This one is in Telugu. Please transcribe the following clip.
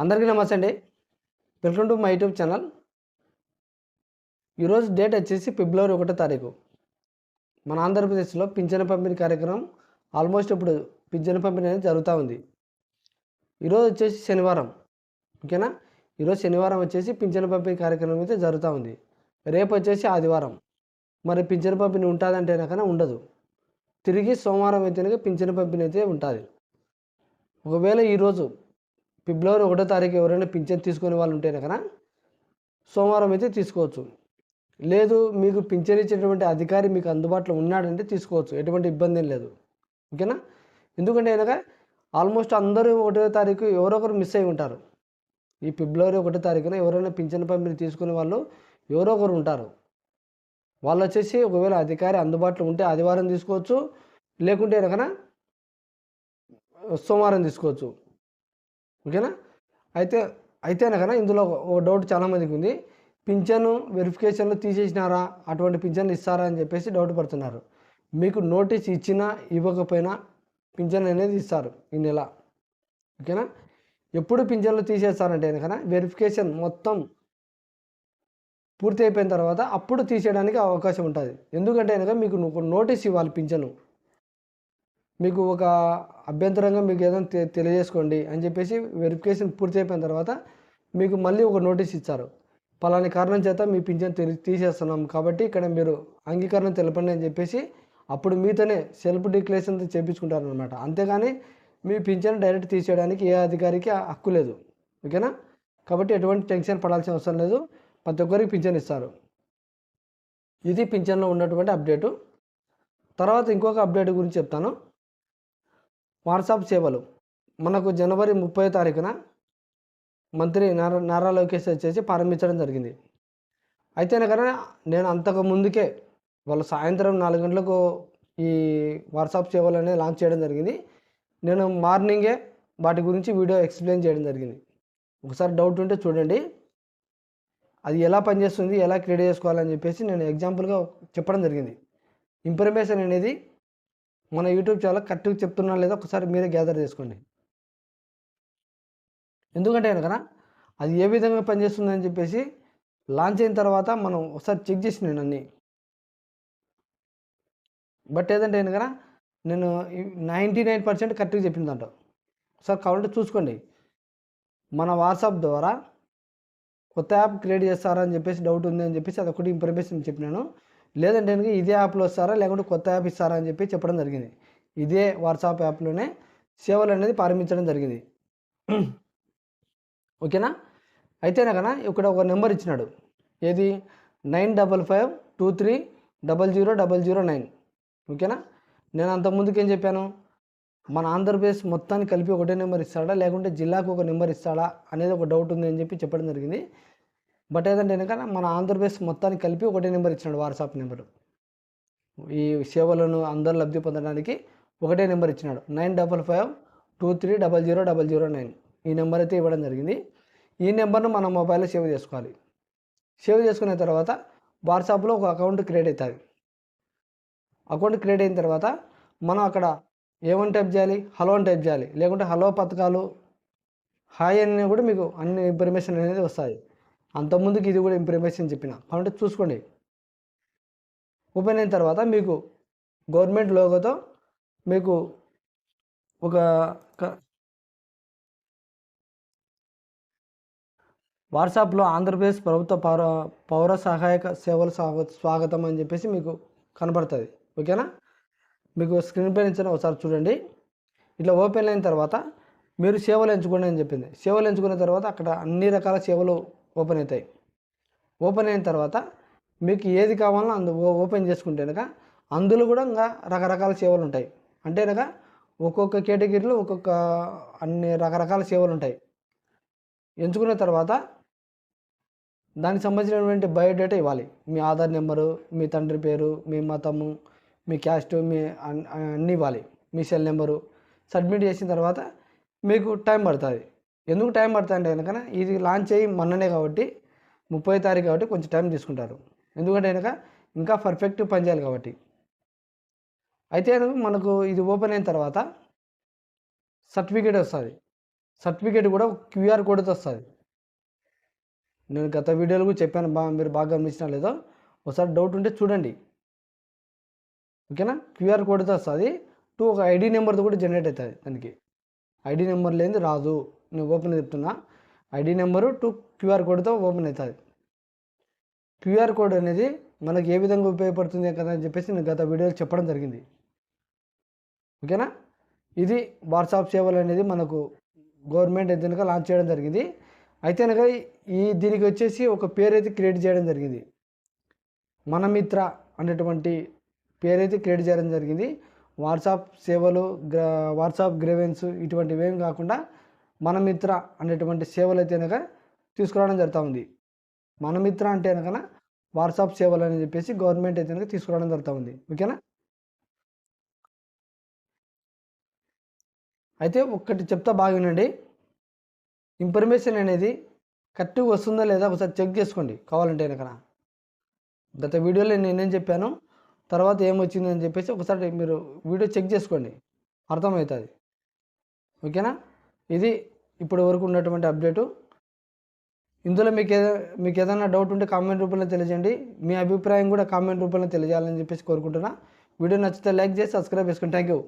అందరికీ నమస్తే అండి. Welcome to my YouTube channel. ఈరోజు డేట్ వచ్చేసి ఫిబ్రవరి ఒకటో తారీఖు. మన ఆంధ్రప్రదేశ్లో పింఛన పంపిణీ కార్యక్రమం ఆల్మోస్ట్ ఇప్పుడు పింఛన పంపిణీ అనేది జరుగుతూ ఉంది. ఈరోజు వచ్చేసి శనివారం. ఓకేనా? ఈరోజు శనివారం వచ్చేసి పింఛన పంపిణీ కార్యక్రమం అయితే జరుగుతూ ఉంది. రేపు వచ్చేసి ఆదివారం. మరి పింఛన పంపిణీ ఉంటుందంటే కనుక ఉండదు. తిరిగి సోమవారం అయితే పింఛన పంపిణీ అయితే ఉంటుంది. ఒకవేళ ఈరోజు ఫిబ్రవరి ఒకటో తారీఖు ఎవరైనా పింఛన్ తీసుకునే వాళ్ళు ఉంటే కనుక సోమవారం అయితే తీసుకోవచ్చు. లేదు మీకు పింఛన్ ఇచ్చేటువంటి అధికారి మీకు అందుబాటులో ఉన్నాడంటే తీసుకోవచ్చు. ఎటువంటి ఇబ్బంది లేదు. ఓకేనా? ఎందుకంటే కనుక ఆల్మోస్ట్ అందరూ ఒకటో తారీఖు ఎవరో ఒకరు మిస్ అయి ఉంటారు. ఈ ఫిబ్రవరి ఒకటో తారీఖున ఎవరైనా పింఛన్ పంపిణీ తీసుకునే వాళ్ళు ఎవరో ఒకరు ఉంటారు. వాళ్ళు వచ్చేసి ఒకవేళ అధికారి అందుబాటులో ఉంటే ఆదివారం తీసుకోవచ్చు. లేకుంటే కనుక సోమవారం తీసుకోవచ్చు. ఓకేనా? అయితే అయితే కదా ఇందులో ఓ డౌట్ చాలామందికి ఉంది. పింఛను వెరిఫికేషన్లు తీసేసినారా? అటువంటి పింఛన్లు ఇస్తారా అని చెప్పేసి డౌట్ పడుతున్నారు. మీకు నోటీస్ ఇచ్చినా ఇవ్వకపోయినా పింఛన్ అనేది ఇస్తారు ఈ నెల. ఓకేనా? ఎప్పుడు పింఛన్లు తీసేస్తారంటే కనుక వెరిఫికేషన్ మొత్తం పూర్తి అయిపోయిన తర్వాత అప్పుడు తీసేయడానికి అవకాశం ఉంటుంది. ఎందుకంటే కనుక మీకు నోటీస్ ఇవ్వాలి పింఛను. మీకు ఒక అభ్యంతరంగా మీకు ఏదైనా తె- తెలియజేసుకోండి అని చెప్పేసి వెరిఫికేషన్ పూర్తి అయిపోయిన తర్వాత మీకు మళ్ళీ ఒక నోటీస్ ఇచ్చారు. పలాని కారణం చేత మీ పింఛన్ తీసేస్తున్నాం కాబట్టి ఇక్కడ మీరు అంగీకారం తెలపండి అని చెప్పేసి అప్పుడు మీతోనే సెల్ఫ్ డిక్లరేషన్ చేయించుకుంటారు అనమాట అంతేగాని మీ పింఛన్ డైరెక్ట్ తీసేయడానికి ఏ అధికారికి ఆ హక్కు లేదు. ఓకేనా? కాబట్టి ఎటువంటి టెన్షన్ పడాల్సిన అవసరం లేదు. ప్రతి ఒక్కరికి పింఛన్ ఇస్తారు. ఇది పింఛన్లో ఉన్నటువంటి అప్డేటు తర్వాత ఇంకొక అప్డేట్ గురించి చెప్తాను. వాట్సాప్ సేవలు. మనకు జనవరి ముప్పై తారీఖున మంత్రి నారా నారా లోకేష్ వచ్చేసి ప్రారంభించడం జరిగింది. అయితే కానీ నేను అంతకు ముందుకే వాళ్ళు సాయంత్రం నాలుగు గంటలకు ఈ వాట్సాప్ సేవలు అనేది లాంచ్ చేయడం జరిగింది. నేను మార్నింగే వాటి గురించి వీడియో ఎక్స్ప్లెయిన్ చేయడం జరిగింది. ఒకసారి డౌట్ ఉంటే చూడండి. అది ఎలా పనిచేస్తుంది ఎలా క్రియేట్ చేసుకోవాలని చెప్పేసి నేను ఎగ్జాంపుల్గా చెప్పడం జరిగింది. ఇన్ఫర్మేషన్ అనేది మన యూట్యూబ్ ఛానల్ కరెక్ట్గా చెప్తున్నా లేదా ఒకసారి మీరే గ్యాదర్ చేసుకోండి. ఎందుకంటే కనుక అది ఏ విధంగా పనిచేస్తుందని చెప్పేసి లాంచ్ అయిన తర్వాత మనం ఒకసారి చెక్ చేసి నేను అన్నీ. బట్ ఏదంటే కనుక నేను నైంటీ నైన్ పర్సెంట్ కరెక్ట్గా చెప్పిందంట. ఒకసారి కావాలంటే చూసుకోండి. మన వాట్సాప్ ద్వారా కొత్త యాప్ క్రియేట్ చేస్తారని చెప్పేసి డౌట్ ఉంది అని చెప్పేసి అదొకటి ఇన్ఫర్మేషన్ చెప్పినాను. లేదంటే కనుక ఇదే యాప్లో వస్తారా? లేకుంటే కొత్త యాప్ ఇస్తారా? అని చెప్పి చెప్పడం జరిగింది. ఇదే వాట్సాప్ యాప్లోనే సేవలు అనేది ప్రారంభించడం జరిగింది. ఓకేనా? అయితే కన్నా ఇక్కడ ఒక నెంబర్ ఇచ్చినాడు. ఏది? Nine double five two three double zero double zero nine. ఓకేనా? నేను అంతకుముందుకు ఏం చెప్పాను? మన ఆంధ్రప్రదేశ్ మొత్తాన్ని కలిపి ఒకటే నెంబర్ ఇస్తాడా? లేకుంటే జిల్లాకు ఒక నెంబర్ ఇస్తాడా? అనేది ఒక డౌట్ ఉంది అని చెప్పి చెప్పడం జరిగింది. బట్ ఏదంటే కనుక మన ఆంధ్రప్రదేశ్ మొత్తానికి కలిపి ఒకటే నెంబర్ ఇచ్చినాడు వాట్సాప్ నెంబర్. ఈ సేవలను అందరూ లబ్ధి పొందడానికి ఒకటే నెంబర్ ఇచ్చినాడు. Nine double five two three double zero double zero nine. ఈ నెంబర్ అయితే ఇవ్వడం జరిగింది. ఈ నెంబర్ను మన మొబైల్లో సేవ్ చేసుకోవాలి. సేవ్ చేసుకున్న తర్వాత వాట్సాప్లో ఒక అకౌంట్ క్రియేట్ అవుతుంది. అకౌంట్ క్రియేట్ అయిన తర్వాత మనం అక్కడ ఏమని టైప్ చేయాలి? హలో అని టైప్ చేయాలి. లేకుంటే హలో పథకాలు హాయ్ అని కూడా మీకు అన్ని ఇన్ఫర్మేషన్ అనేది వస్తాయి. అంతకుముందుకు ఇది కూడా ఇన్ఫర్మేషన్ చెప్పిన. కాబట్టి చూసుకోండి. ఓపెన్ అయిన తర్వాత మీకు గవర్నమెంట్ లోగోతో మీకు ఒక వాట్సాప్లో ఆంధ్రప్రదేశ్ ప్రభుత్వ పౌర పౌర సహాయక సేవల స్వాగ- స్వాగతం అని చెప్పేసి మీకు కనబడుతుంది ఓకేనా? మీకు స్క్రీన్ పైన ఇచ్చిన ఒకసారి చూడండి. ఇట్లా ఓపెన్ అయిన తర్వాత మీరు సేవలు ఎంచుకోండి అని చెప్పింది. సేవలు ఎంచుకున్న తర్వాత అక్కడ అన్ని రకాల సేవలు ఓపెన్ అవుతాయి. ఓపెన్ అయిన తర్వాత మీకు ఏది కావాలో అందు ఓపెన్ చేసుకుంటే అందులో కూడా ఇంకా రకరకాల సేవలు ఉంటాయి. అంటే కనుక ఒక్కొక్క కేటగిరీలో ఒక్కొక్క అన్ని రకరకాల సేవలు ఉంటాయి. ఎంచుకున్న తర్వాత దానికి సంబంధించినటువంటి బయోడేటా ఇవ్వాలి. మీ ఆధార్ నెంబరు మీ తండ్రి పేరు మీ మతము మీ క్యాస్ట్ మీ అన్ని అన్నీ ఇవ్వాలి. మీ సెల్ నెంబరు. సబ్మిట్ చేసిన తర్వాత మీకు టైం పడుతుంది. ఎందుకు టైం పడుతుందండి అంటే కనుక ఇది లాంచ్ అయ్యి మొన్ననే కాబట్టి ముప్పై తారీఖు కాబట్టి కొంచెం టైం తీసుకుంటారు. ఎందుకంటే కనుక ఇంకా పర్ఫెక్ట్ పనిచేయాలి కాబట్టి. అయితే మనకు ఇది ఓపెన్ అయిన తర్వాత సర్టిఫికేట్ వస్తుంది. సర్టిఫికేట్ కూడా క్యూఆర్ కోడ్తో వస్తుంది. నేను గత వీడియోలో కూడా చెప్పాను బా మీరు బాగా గమనించినా లేదో ఒకసారి డౌట్ ఉంటే చూడండి. ఓకేనా క్యూఆర్ కోడ్తో వస్తుంది. టూ ఒక ఐడి నెంబర్తో కూడా జనరేట్ అవుతుంది దానికి. ఐడి నెంబర్ లేనిది రాదు. నేను ఓపెన్ చెప్తున్నా. ఐడి నెంబరు టూ క్యూఆర్ కోడ్తో ఓపెన్ అవుతుంది. క్యూఆర్ కోడ్ అనేది మనకి ఏ విధంగా ఉపయోగపడుతుంది కదా అని చెప్పేసి నేను గత వీడియోలో చెప్పడం జరిగింది. ఓకేనా? ఇది వాట్సాప్ సేవలు అనేది మనకు గవర్నమెంట్ అయితే లాంచ్ చేయడం జరిగింది. అయితే కనుక ఈ దీనికి వచ్చేసి ఒక పేరు అయితే క్రియేట్ చేయడం జరిగింది. మన మిత్ర అనేటువంటి పేరు అయితే క్రియేట్ చేయడం జరిగింది. వాట్సాప్ సేవలు గ్ర వాట్సాప్ గ్రేవెన్స్ ఇటువంటివి ఏం కాకుండా మన మిత్ర అనేటువంటి సేవలు అయితే కనుక తీసుకురావడం జరుగుతూ ఉంది మన మిత్ర అంటే కనుక వాట్సాప్ సేవలు అని చెప్పేసి గవర్నమెంట్ అయితే కనుక తీసుకురావడం జరుగుతూ ఉంది ఓకేనా? అయితే ఒక్కటి చెప్తా బాగా వినండి ఇన్ఫర్మేషన్ అనేది కరెక్ట్గా వస్తుందా లేదా ఒకసారి చెక్ చేసుకోండి కావాలంటే కనుక గత వీడియోలో నేనేం చెప్పాను తర్వాత ఏమొచ్చింది అని చెప్పేసి ఒకసారి మీరు వీడియో చెక్ చేసుకోండి. అర్థమవుతుంది. ఓకేనా? ఇది ఇప్పటి వరకు ఉన్నటువంటి అప్డేటు. ఇందులో మీకు ఏదో మీకు ఏదైనా డౌట్ ఉంటే కామెంట్ రూపంలో తెలియజేయండి. మీ అభిప్రాయం కూడా కామెంట్ రూపంలో తెలియజేయాలని చెప్పేసి కోరుకుంటున్నా. వీడియో నచ్చితే లైక్ చేసి సబ్స్క్రైబ్ చేసుకోండి థ్యాంక్ యూ